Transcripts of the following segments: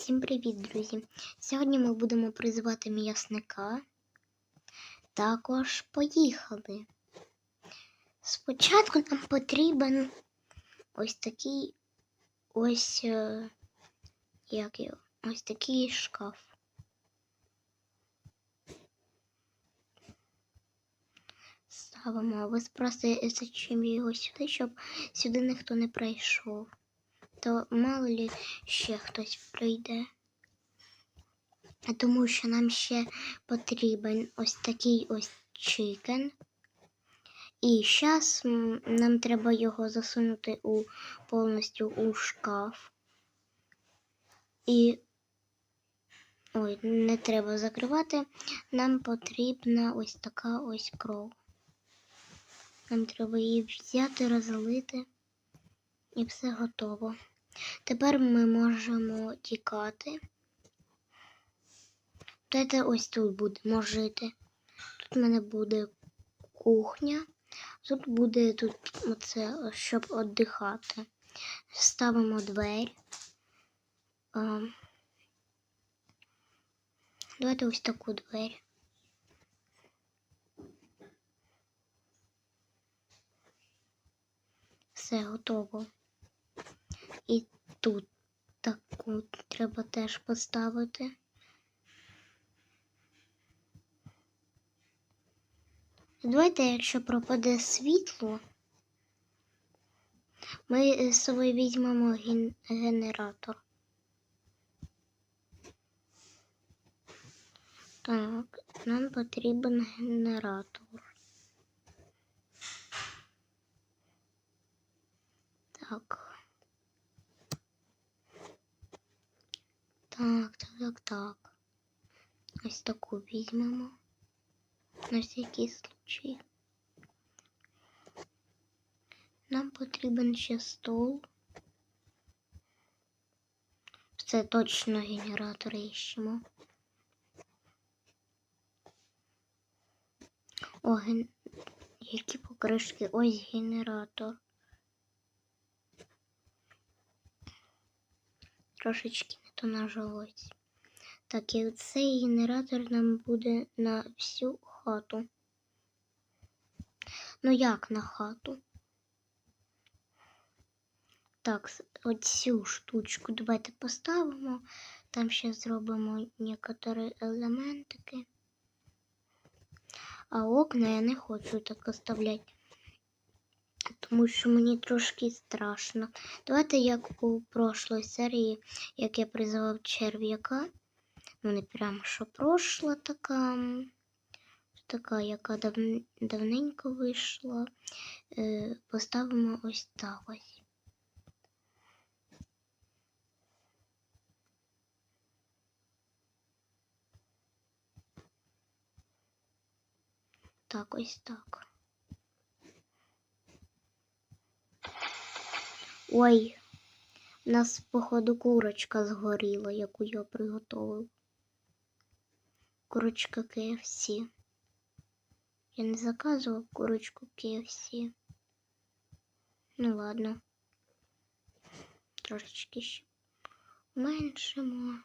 Всім привіт, друзі! Сьогодні ми будемо призивати м'ясника. Також поїхали. Спочатку нам потрібен ось такий ось е, як його, ось такий шкаф. Ставимо. Ви спросите, зачем його сюди, щоб сюди ніхто не прийшов. То мало ли ще хтось прийде. Тому що нам ще потрібен ось такий ось чикен. І зараз нам треба його засунути у повністю у шкаф. І ой, не треба закривати. Нам потрібна ось така ось кров. Нам треба її взяти, розлити. І все готово. Тепер ми можемо тікати. Дайте ось тут будемо жити. Тут в мене буде кухня. Тут буде тут оце, щоб віддихати. Ставимо двері. Давайте ось таку двері. Все готово. І тут таку треба теж поставити. Давайте, якщо пропаде світло, ми з візьмемо ген- генератор. Так, нам потрібен генератор. Так. Так, так, так, так. Ось таку візьмемо. На всякий случай. Нам потрібен ще стол. Це точно генератор іщемо. О, ген... які покришки. Ось генератор. Трошечки не то нажилось. Так, і цей генератор нам буде на всю хату. Ну як на хату? Так, оцю штучку давайте поставимо. Там ще зробимо некоторі елементики. А окна я не хочу так оставляти. Тому що мені трошки страшно. Давайте як у прошлій серії, як я призивав черв'яка. Ну, не прямо що прошла така. Така, яка дав... давненько вийшла. Е, поставимо ось так ось. Так, ось так. Ой, у нас, походу, курочка згоріла, яку я приготував. Курочка KFC. Я не заказував курочку KFC. Ну ладно. Трошечки ще меншимо.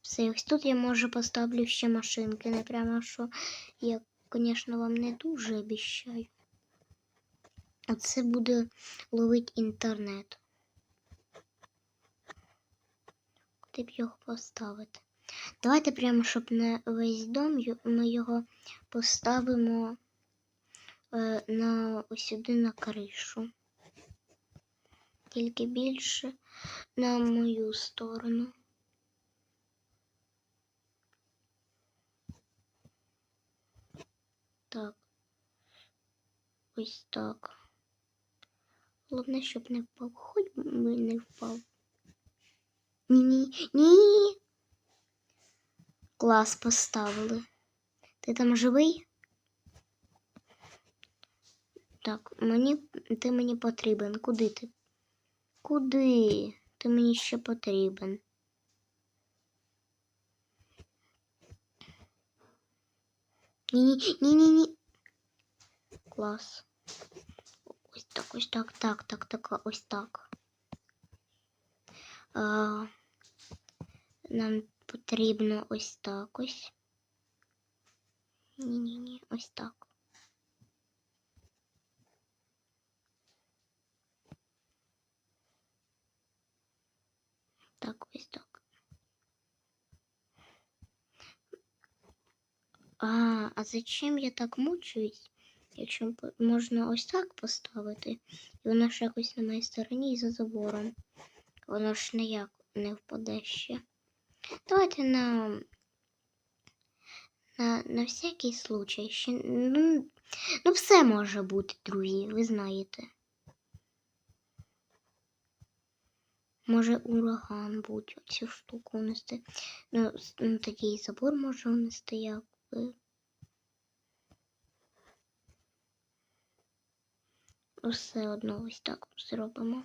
Все, ось тут я може поставлю ще машинки. Не прямо що я, звісно, вам не дуже обіщаю. А це буде ловити інтернет. Куди б його поставити? Давайте прямо, щоб не весь дом, ми його поставимо е, на сюди на кришу. Тільки більше на мою сторону. Так. Ось так. Головне, щоб не впав. Хоч би не впав. Ні, ні, ні. Клас поставили. Ти там живий? Так, мені ти мені потрібен. Куди ти? Куди? Ти мені ще потрібен. Ні, ні, ні, ні. Клас. Ось так, ось так, так, так, так, ось так. А, нам потрібно ось так ось. Ні-ні-ні, ось так. Так, ось так. А, а зачем я так мучуюсь? Якщо можна ось так поставити, і воно ж якось на моїй стороні і за забором. Воно ж ніяк не впаде ще. Давайте на, на, на всякий случай. Ще, ну, ну, все може бути, друзі, ви знаєте. Може ураган бути, цю штуку унести. Ну, ну тоді забор може унести якби. Все одно ось так зробимо.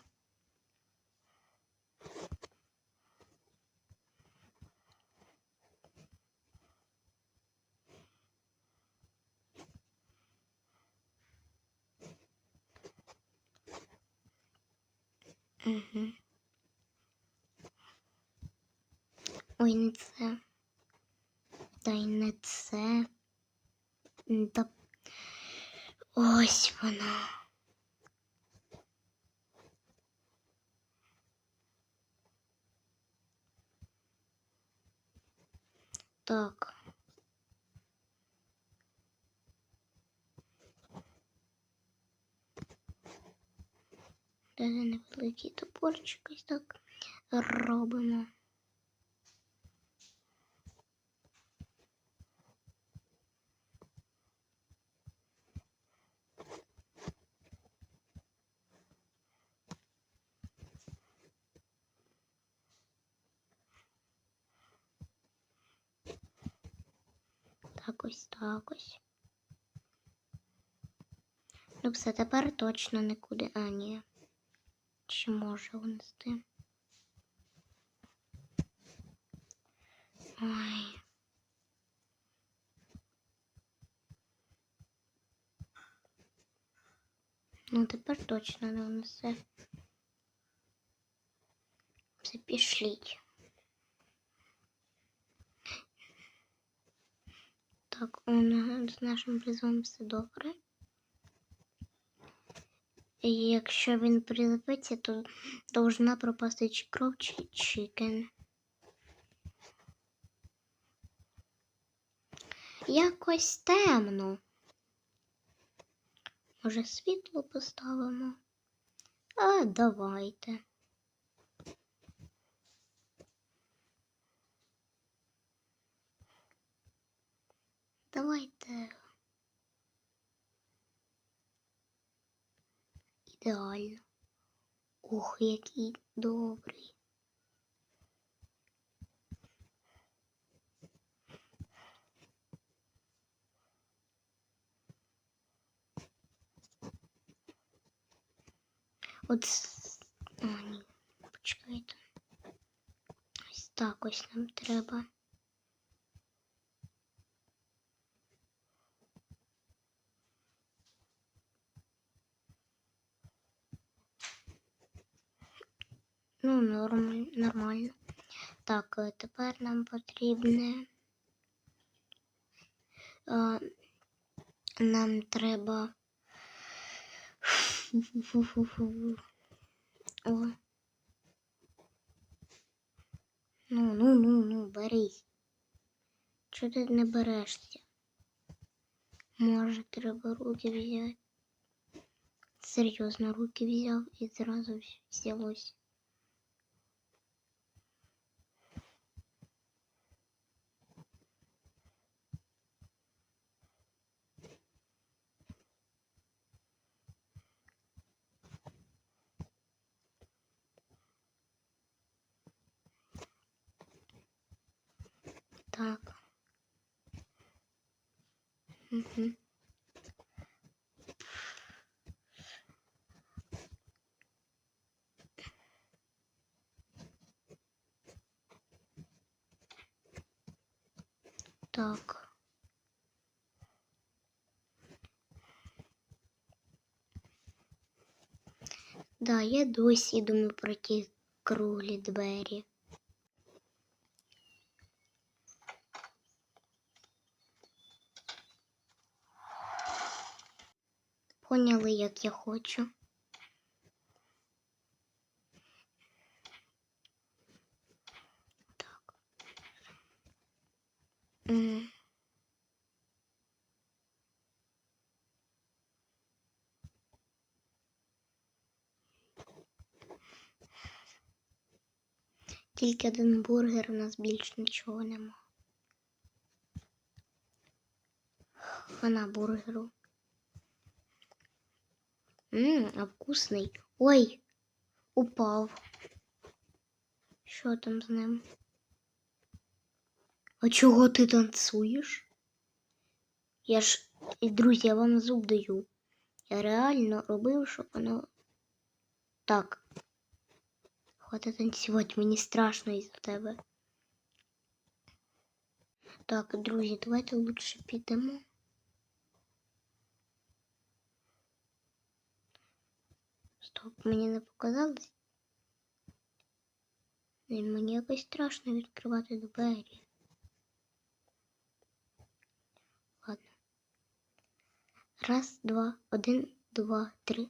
Угу. Ой, не це. Та й не це. Та... Ось вона. Так. Невеликий топорчик ось так робимо. Так ось, так ось. Ну все, тепер точно нікуди. А, ні. Чи може унести? Ой. Ну, тепер точно не унесе. Все, пішліть. Так, у нас з нашим призовом все добре. І якщо він прилепиться, то должна пропасти чи кров, чи чикен. Якось темно. Може, світло поставимо? А, давайте. Давайте. Ідеально. Ух, який добрий. От. О, ні. Почекайте. Ось так ось нам треба. Ну, норм, нормально. Так, тепер нам потрібне. Нам треба. О. Ну, ну, ну, ну, берись. Чого ти не берешся? Може, треба руки взяти. Серйозно, руки взяв і зразу взялось. Так. Так. Да, я досі думаю про ті круглі двері. Поняли, як я хочу. Так. Тільки один бургер, у нас більш нічого нема. Хана бургеру. Ммм, а вкусний. Ой, упав. Що там з ним? А чого ти танцюєш? Я ж, друзі, я вам зуб даю. Я реально робив, щоб воно так. Хватить танцювати, мені страшно із-за тебе. Так, друзі, давайте лучше підемо. Стоп, мені не показалось. Мені якось страшно відкривати двері. Ладно. Раз, два, один, два, три.